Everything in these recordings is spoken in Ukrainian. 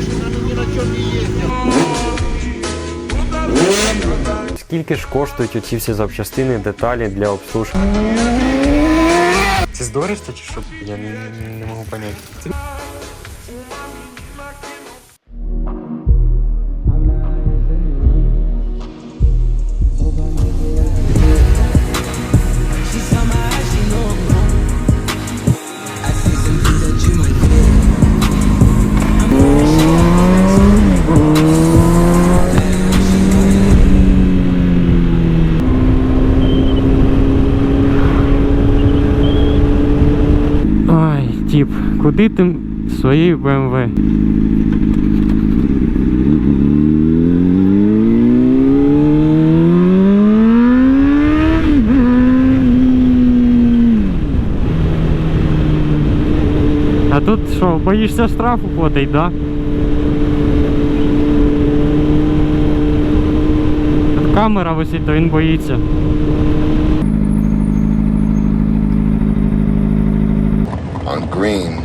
больше на, ні на чому не їздять. Скільки ж коштують оці всі запчастини, деталі для обслуження? Це здорожче чи що? Я не, не можу поняти. Куди ти своєю БМВ? А тут що, боїшся штрафу платить, да? Тут камера висить, то він боїться. On green,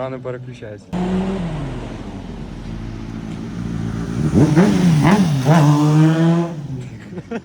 Рано переключається.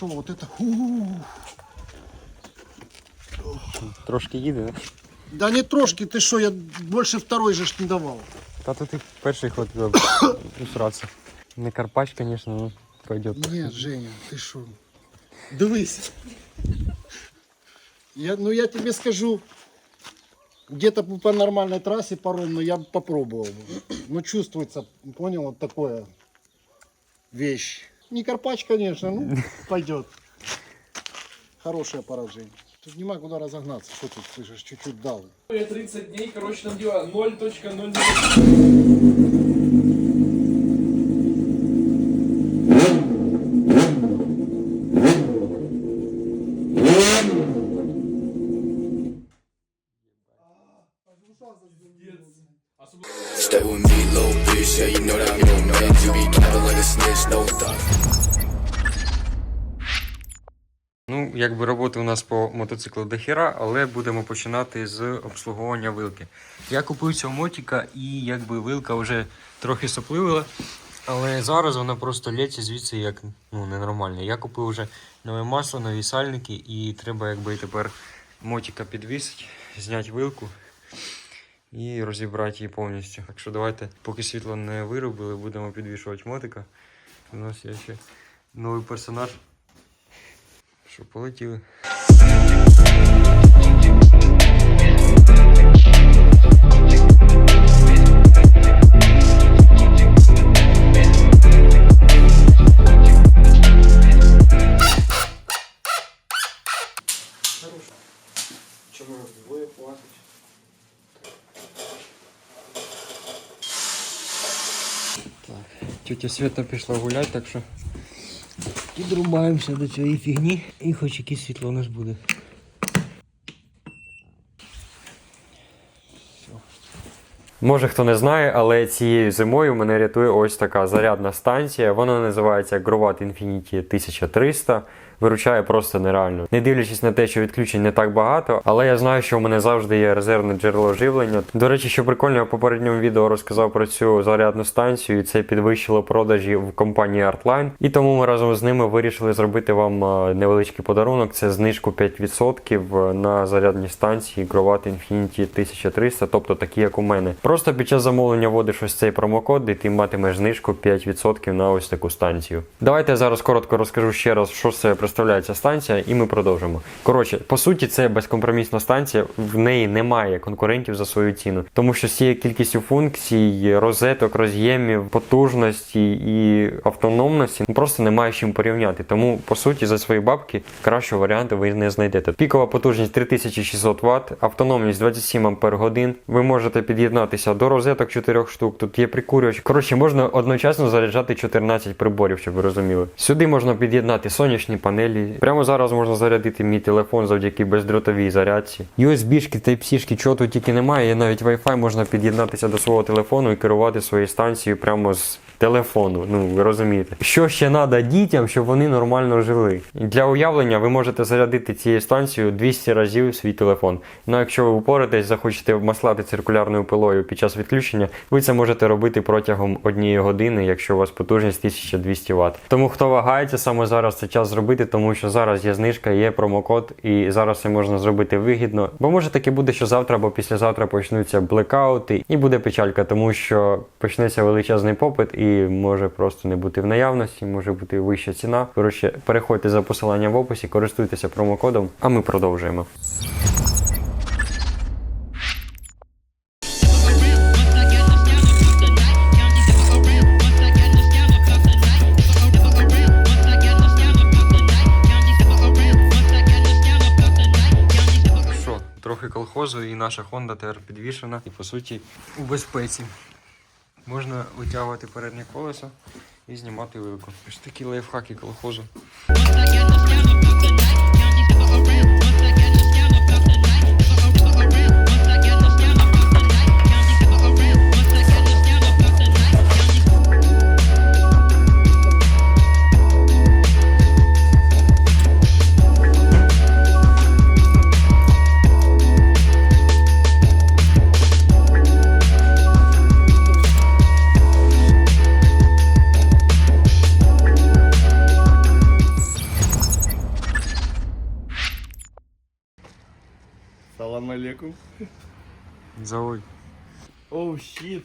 Фух, ты шо, вот это... Ух. Трошки їде, да? Да не трошки, ты шо, я больше второй же ж не давал. Та тут і перший ход треба усратися. Не Карпач, звісно, ну пойдет. Нет, Женя, ты шо? Дивись. Я, ну я тебе скажу, где-то по по нормальной трассе по ровной я бы попробовал бы. Ну чувствуется, понял, вот такое вещь. Не Карпач, конечно, ну пойдет. Хорошее поражение. Тут нема куда разогнаться. Что тут слышишь, чуть-чуть дал. Я 30 дней, короче, там дело 0.0. по до але будемо починати з обслуговування вилки. Я купив цього мотика і якби вилка вже трохи сопливила, але зараз вона просто лється звідси як ну, ненормально. Я купив вже нове масло, нові сальники і треба якби тепер мотика підвісити, зняти вилку і розібрати її повністю. Так що давайте, поки світло не виробили, будемо підвішувати мотика. У нас є ще новий персонаж. Що полетіли. Тетя Свята пішла гуляти, так що підрубаємося до цієї фігні і хоч якесь світло у нас буде. Може хто не знає, але цією зимою мене рятує ось така зарядна станція. Вона називається Grovat Infinity 1300. Виручає просто нереально. Не дивлячись на те, що відключень не так багато, але я знаю, що у мене завжди є резервне джерело живлення. До речі, що прикольно, я в попередньому відео розказав про цю зарядну станцію, і це підвищило продажі в компанії Artline. І тому ми разом з ними вирішили зробити вам е, невеличкий подарунок. Це знижку 5% на зарядні станції Grovat Infinity 1300, тобто такі, як у мене. Просто під час замовлення вводиш ось цей промокод, і ти матимеш знижку 5% на ось таку станцію. Давайте я зараз коротко розкажу ще раз, що себе представляє ця станція, і ми продовжимо. Коротше, по суті, це безкомпромісна станція, в неї немає конкурентів за свою ціну, тому що з цією кількістю функцій, розеток, роз'ємів, потужності і автономності ну, просто немає з чим порівняти. Тому, по суті, за свої бабки кращого варіанту ви не знайдете. Пікова потужність 3600 Вт, автономність 27 Ампер годин. Ви можете під'єднатися до розеток 4 штук. Тут є прикурювач. Коротше, можна одночасно заряджати 14 приборів, щоб ви розуміли. Сюди можна під'єднати сонячні панелі. Прямо зараз можна зарядити мій телефон завдяки бездротовій зарядці. USB-шки, Type-C, чого тут тільки немає. і навіть Wi-Fi, можна під'єднатися до свого телефону і керувати своєю станцією прямо з телефону. Ну ви розумієте, що ще треба дітям, щоб вони нормально жили. Для уявлення ви можете зарядити цією станцією 200 разів свій телефон. Ну, якщо ви упоратесь, захочете маслати циркулярною пилою під час відключення, ви це можете робити протягом однієї години, якщо у вас потужність 1200 Вт. Тому хто вагається, саме зараз це час зробити, тому що зараз є знижка, є промокод, і зараз це можна зробити вигідно. Бо може таке буде, що завтра або післязавтра почнуться блекаути, і буде печалька, тому що почнеться величезний попит і може просто не бути в наявності, може бути вища ціна. Коротше, переходьте за посиланням в описі, користуйтеся промокодом, а ми продовжуємо. Трохи колхозу і наша Honda тепер підвішена і по суті у безпеці. Можна витягувати переднє колесо і знімати вилку. Ось такі лайфхаки колхозу. Салам алейкум. Заводь. Оу, щит.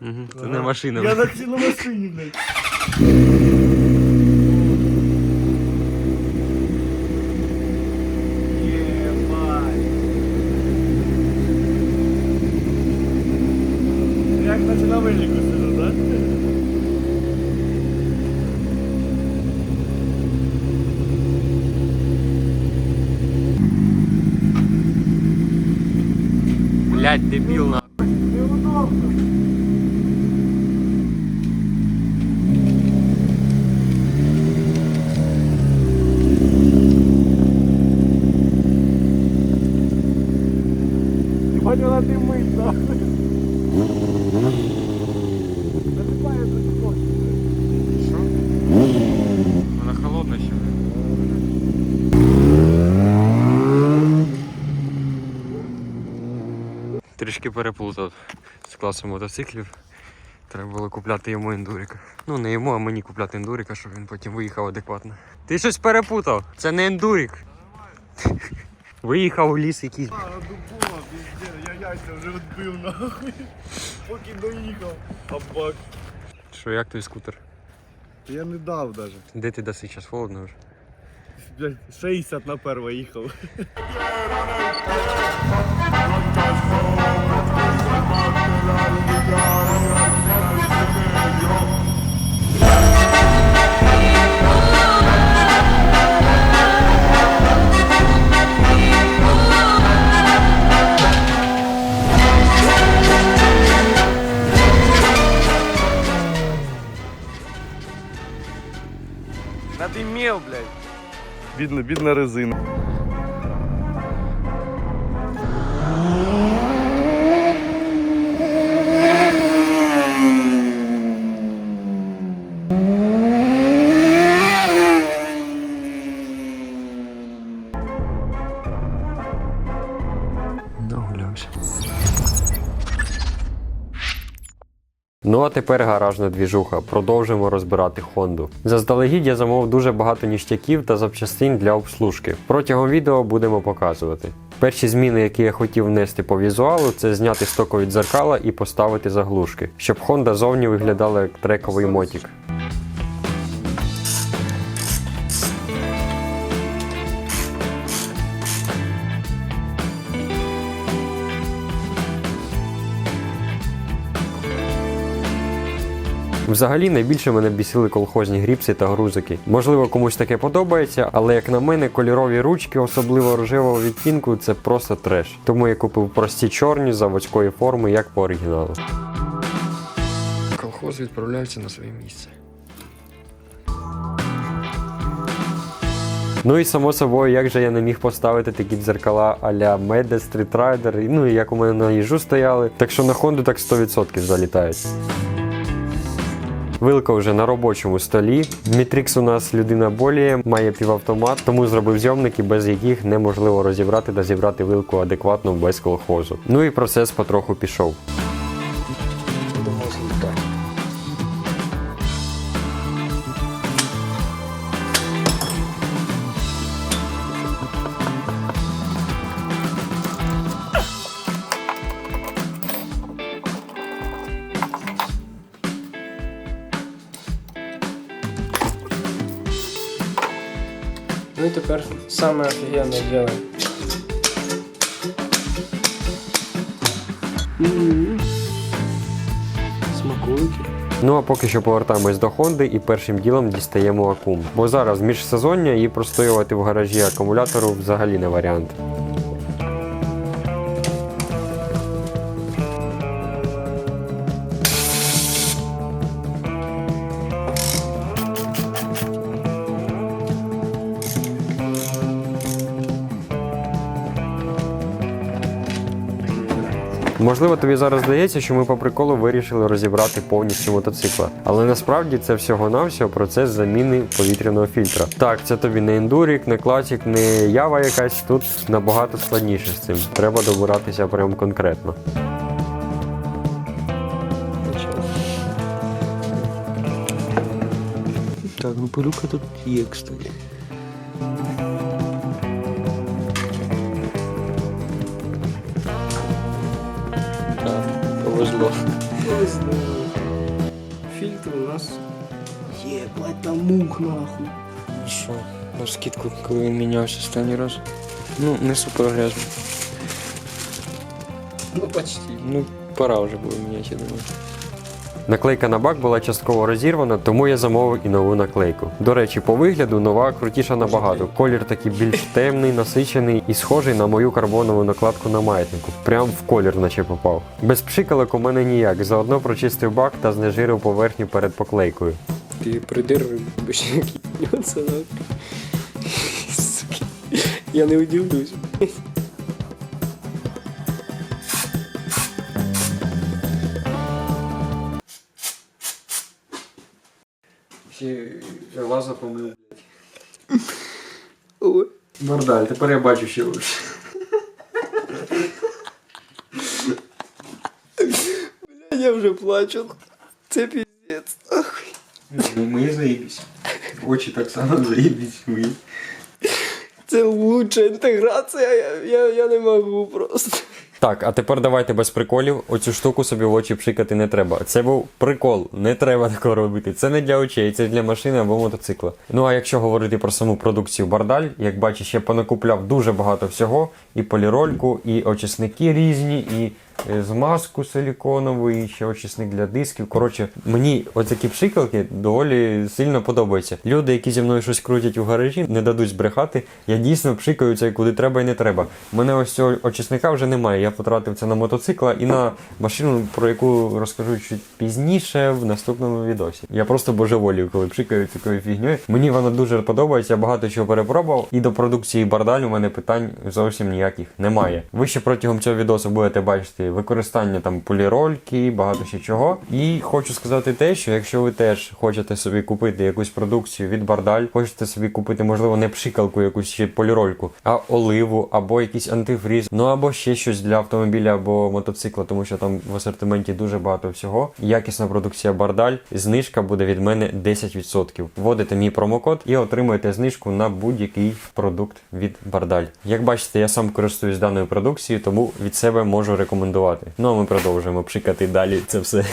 Угу. Це не машина. Я на цілу машині, блядь. Єбать. Як наче на вильнику сижу, да? Блять, дебіл нахуй. Неудобно. Ебать, вона димить, нахуй. Насипає за Що? Вона холодна ще. Трішки переплутав з класом мотоциклів. Треба було купляти йому ендурика. Ну не йому, а мені купляти ендурика, щоб він потім виїхав адекватно. Ти щось перепутав. Це не ендурик. Виїхав у ліс якийсь. А, дубова, пізде, я яйця вже відбив, нахуй. Поки доїхав. Абак. Що, як той скутер? Я не дав даже. Де ти даси час холодно вже? Блядь, 60 на перво їхав. охренел, блядь. Бідна, бідна резина. Ну а тепер гаражна двіжуха. Продовжимо розбирати Хонду. Заздалегідь я замовив дуже багато ніштяків та запчастин для обслужки. Протягом відео будемо показувати. Перші зміни, які я хотів внести по візуалу, це зняти стокові дзеркала і поставити заглушки, щоб Honda зовні виглядала як трековий мотік. Взагалі найбільше мене бісили колхозні гріпси та грузики. Можливо, комусь таке подобається, але як на мене, кольорові ручки, особливо рожевого відтінку, це просто треш. Тому я купив прості чорні заводської форми, як по оригіналу. Колхоз відправляється на своє місце. Ну і само собою, як же я не міг поставити такі дзеркала а-ля Street Rider, ну і як у мене на їжу стояли. Так що на Хонду так 100% залітають. Вилка вже на робочому столі. Мітрікс у нас людина боліє, має півавтомат, тому зробив зйомники, без яких неможливо розібрати та зібрати вилку адекватно без колхозу. Ну і процес потроху пішов. Ну саме теперь самое офигенное делаем. Смакуйте. Ну а поки що повертаємось до Хонди і першим ділом дістаємо акум. Бо зараз міжсезоння і простоювати в гаражі акумулятору взагалі не варіант. Можливо, тобі зараз здається, що ми по приколу вирішили розібрати повністю мотоцикла. Але насправді це всього-навсього процес заміни повітряного фільтра. Так, це тобі не ендурік, не класік, не ява якась. Тут набагато складніше з цим. Треба добиратися прям конкретно. Так, ну пилюка тут є, кстати. Фильтр у нас... Ебать, там мух нахуй. Що, на скидку, коли він мінявся останній раз. Ну, не супер грязно. Ну почти. Ну, пора вже було міняти, я думаю. Наклейка на бак була частково розірвана, тому я замовив і нову наклейку. До речі, по вигляду нова крутіша набагато. Колір такий більш темний, насичений і схожий на мою карбонову накладку на маятнику. Прям в колір, наче попав. Без пшикалок у мене ніяк. Заодно прочистив бак та знежирив поверхню перед поклейкою. Ти придир. Суки. Я не удивлюсь. Ще лаза помив. Ой. Бардаль, тепер я бачу, що лучше. Я вже плачу. Це піздець. Ах. Ми заїбісь. Очі так само заїбісь. Ми. Це лучша інтеграція, я, я, я не можу просто. Так, а тепер давайте без приколів. Оцю штуку собі в очі пшикати не треба. Це був прикол, не треба такого робити. Це не для очей, це для машини або мотоцикла. Ну а якщо говорити про саму продукцію Бардаль, як бачиш, я понакупляв дуже багато всього: і полірольку, і очисники різні, і змазку силіконову і ще очисник для дисків. Коротше, мені оці пшикалки доволі сильно подобаються. Люди, які зі мною щось крутять у гаражі, не дадуть збрехати. Я дійсно пшикаю це куди треба і не треба. У мене ось цього очисника вже немає. Я потратив це на мотоцикла і на машину, про яку розкажу чуть пізніше в наступному відосі. Я просто божеволію, коли пшикаю такою фігньою. Мені вона дуже подобається, я багато чого перепробував. І до продукції бардаль у мене питань зовсім ніяких немає. Ви ще протягом цього відосу будете бачити використання там полірольки, багато ще чого. І хочу сказати те, що якщо ви теж хочете собі купити якусь продукцію від бардаль, хочете собі купити, можливо, не пшикалку, якусь ще полірольку, а оливу або якийсь антифріз, ну або ще щось для автомобіля або мотоцикла, тому що там в асортименті дуже багато всього. Якісна продукція бардаль. Знижка буде від мене 10%. Вводите мій промокод і отримуєте знижку на будь-який продукт від бардаль. Як бачите, я сам користуюсь даною продукцією, тому від себе можу рекомендувати. Ну а ми продовжуємо пшикати далі це все.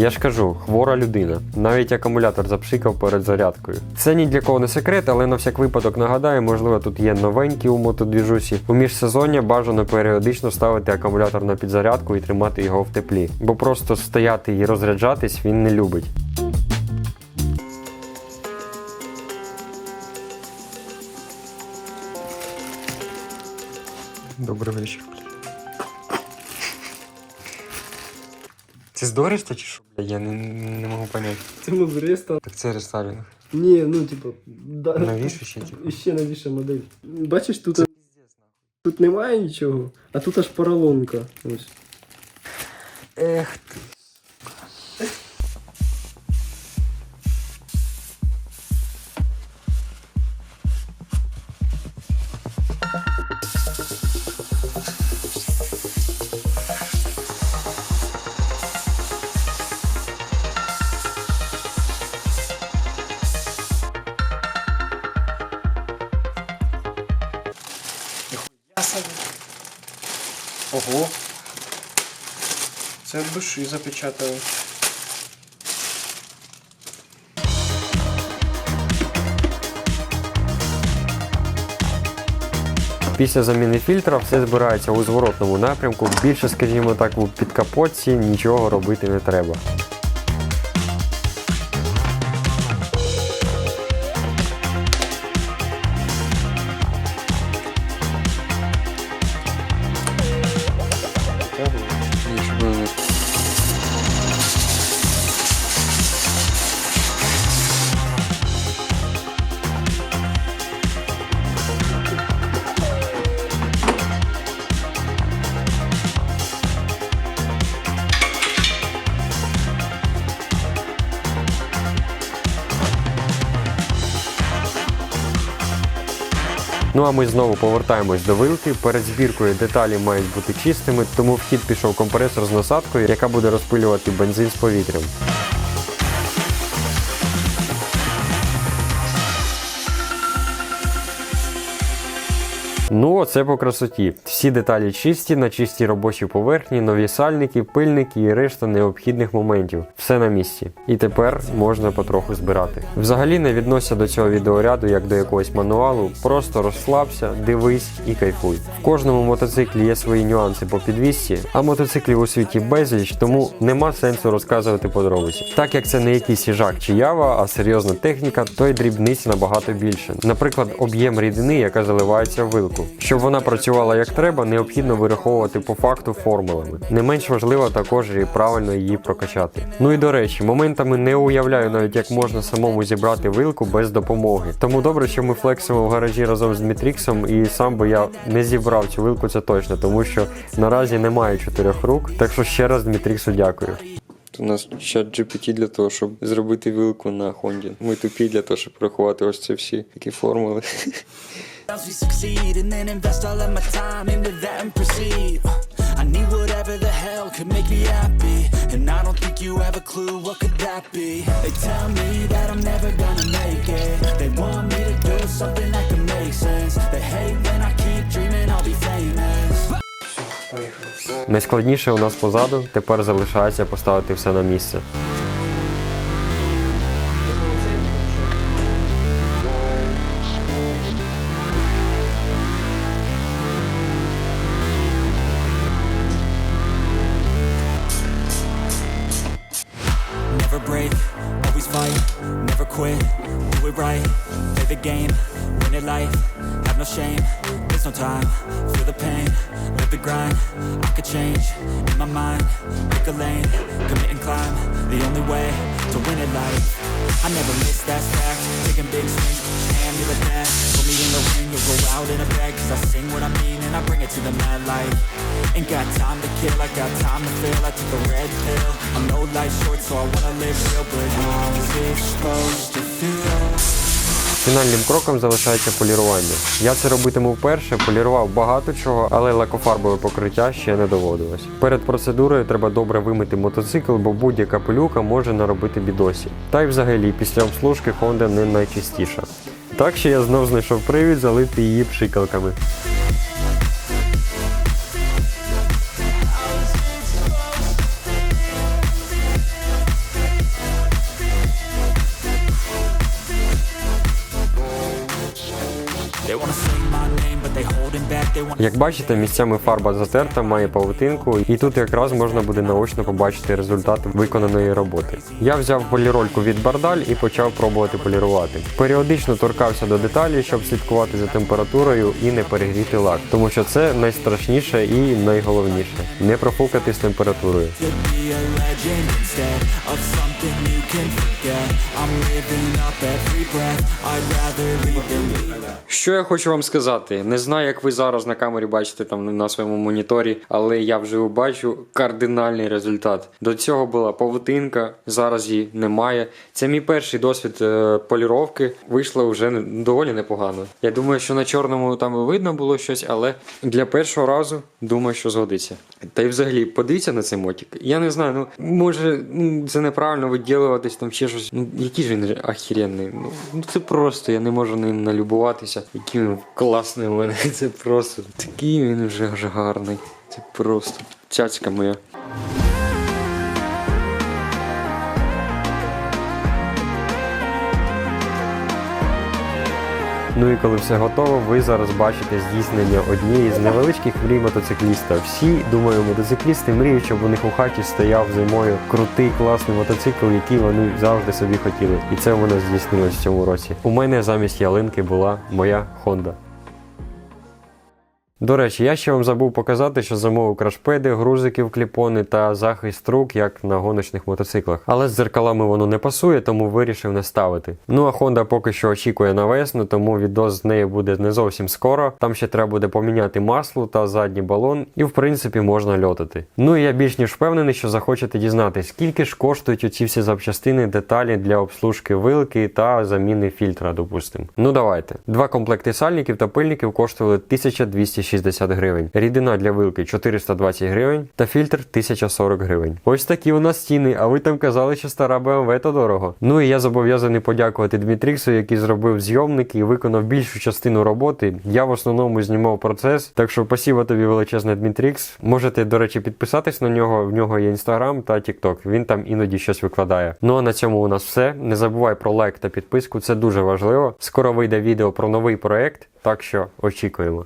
Я ж кажу, хвора людина. Навіть акумулятор запшикав перед зарядкою. Це ні для кого не секрет, але на всяк випадок нагадаю, можливо, тут є новенькі у мотодвіжусі. У міжсезоння бажано періодично ставити акумулятор на підзарядку і тримати його в теплі, бо просто стояти і розряджатись він не любить. Добрий вечір. Це з Дориста чи що? Я не, не можу поняти. Це Мобреста. Так це рестайлінг. Ні, ну типу, да, Новіше ще типу. ще новіша модель. Бачиш, тут, тут немає нічого, а тут аж поролонка. Ось. Ех ти. Ого. Це від душі запечатали. Після заміни фільтра все збирається у зворотному напрямку. Більше, скажімо так, у підкапотці нічого робити не треба. Ну а ми знову повертаємось до вилки. Перед збіркою деталі мають бути чистими, тому в хід пішов компресор з насадкою, яка буде розпилювати бензин з повітрям. Ну, оце по красоті. Всі деталі чисті, на чистій робочій поверхні, нові сальники, пильники і решта необхідних моментів. Все на місці. І тепер можна потроху збирати. Взагалі не віднося до цього відеоряду як до якогось мануалу. Просто розслабся, дивись і кайфуй. В кожному мотоциклі є свої нюанси по підвісці, а мотоциклів у світі безліч, тому нема сенсу розказувати подробиці. Так як це не якийсь їжак чи ява, а серйозна техніка, то й дрібниць набагато більше. Наприклад, об'єм рідини, яка заливається в вилку. Щоб вона працювала як треба, необхідно вираховувати по факту формулами. Не менш важливо також і правильно її прокачати. Ну і до речі, моментами не уявляю навіть як можна самому зібрати вилку без допомоги. Тому добре, що ми флексимо в гаражі разом з Дмитріксом, і сам би я не зібрав цю вилку, це точно, тому що наразі немає чотирьох рук. Так що ще раз Дмитріксу дякую. У нас чат GPT для того, щоб зробити вилку на Хонді. Ми тупі для того, щоб рахувати ось ці всі такі формули. else we succeed and then invest all of my time into that and proceed. I need whatever the hell could make me happy, and I don't think you have a clue what could that be. They tell me that I'm never gonna make it. They want me to do something that can make sense. They hate when I keep dreaming I'll be famous. Найскладніше у нас позаду, тепер залишається поставити все на місце. Right, play the game, win it life, have no shame, there's no time, feel the pain, live the grind, I could change, in my mind, pick a lane, commit and climb, the only way to win it life, I never miss that fact, taking big swings, hand me the bat, put me in the ring, you'll go out in a bag, cause I sing what I mean and I bring it to the mad light, ain't got time to kill, I got time to feel, I took a red pill, I know life's short so I wanna live real, but how's it supposed to? Фінальним кроком залишається полірування. Я це робитиму вперше, полірував багато чого, але лакофарбове покриття ще не доводилось. Перед процедурою треба добре вимити мотоцикл, бо будь-яка пилюка може наробити бідосі. Та й взагалі після обслужки Honda не найчистіша. Так що я знов знайшов привід залити її пшикалками. Як бачите, місцями фарба затерта, має павутинку, і тут якраз можна буде наочно побачити результат виконаної роботи. Я взяв полірольку від бардаль і почав пробувати полірувати. Періодично торкався до деталі, щоб слідкувати за температурою і не перегріти лак, тому що це найстрашніше і найголовніше не профукати з температурою. Що я хочу вам сказати? Не знаю, як ви зараз на камері бачите там на своєму моніторі, але я вже бачу кардинальний результат. До цього була павутинка, зараз її немає. Це мій перший досвід е, поліровки. Вийшло вже доволі непогано. Я думаю, що на чорному там видно було щось, але для першого разу думаю, що згодиться. Та й взагалі, подивіться на цей мотик. Я не знаю, ну може ну, це неправильно виділюватись, там ще щось. Ну який ж він охеренний. Ну, ну це просто, я не можу ним налюбуватися. Який він класний мене. Це просто такий він вже вже гарний. Це просто цяцька моя. Ну і коли все готово, ви зараз бачите здійснення однієї з невеличких мрій мотоцикліста. Всі, думаю, мотоциклісти мріють, щоб у них у хаті стояв зимою крутий класний мотоцикл, який вони завжди собі хотіли. І це в мене здійснилось в цьому році. У мене замість ялинки була моя Honda. До речі, я ще вам забув показати, що замовив крашпеди, грузики, кліпони та захист рук, як на гоночних мотоциклах. Але з дзеркалами воно не пасує, тому вирішив не ставити. Ну а Honda поки що очікує на весну, тому відос з нею буде не зовсім скоро. Там ще треба буде поміняти масло та задній балон, і в принципі можна льотати. Ну і я більш ніж впевнений, що захочете дізнатись, скільки ж коштують оці всі запчастини, деталі для обслужки вилки та заміни фільтра, допустимо. Ну давайте. Два комплекти сальників та пильників коштували 1260 гривень. Рідина для вилки 420 гривень та фільтр 1040 гривень. Ось такі у нас ціни, а ви там казали, що стара BMW то дорого. Ну і я зобов'язаний подякувати Дмитріксу, який зробив зйомники і виконав більшу частину роботи. Я в основному знімав процес, так що спасибо тобі величезне Дмитрікс. Можете, до речі, підписатись на нього. В нього є інстаграм та тікток. Він там іноді щось викладає. Ну а на цьому у нас все. Не забувай про лайк та підписку, це дуже важливо. Скоро вийде відео про новий проект, так що очікуємо.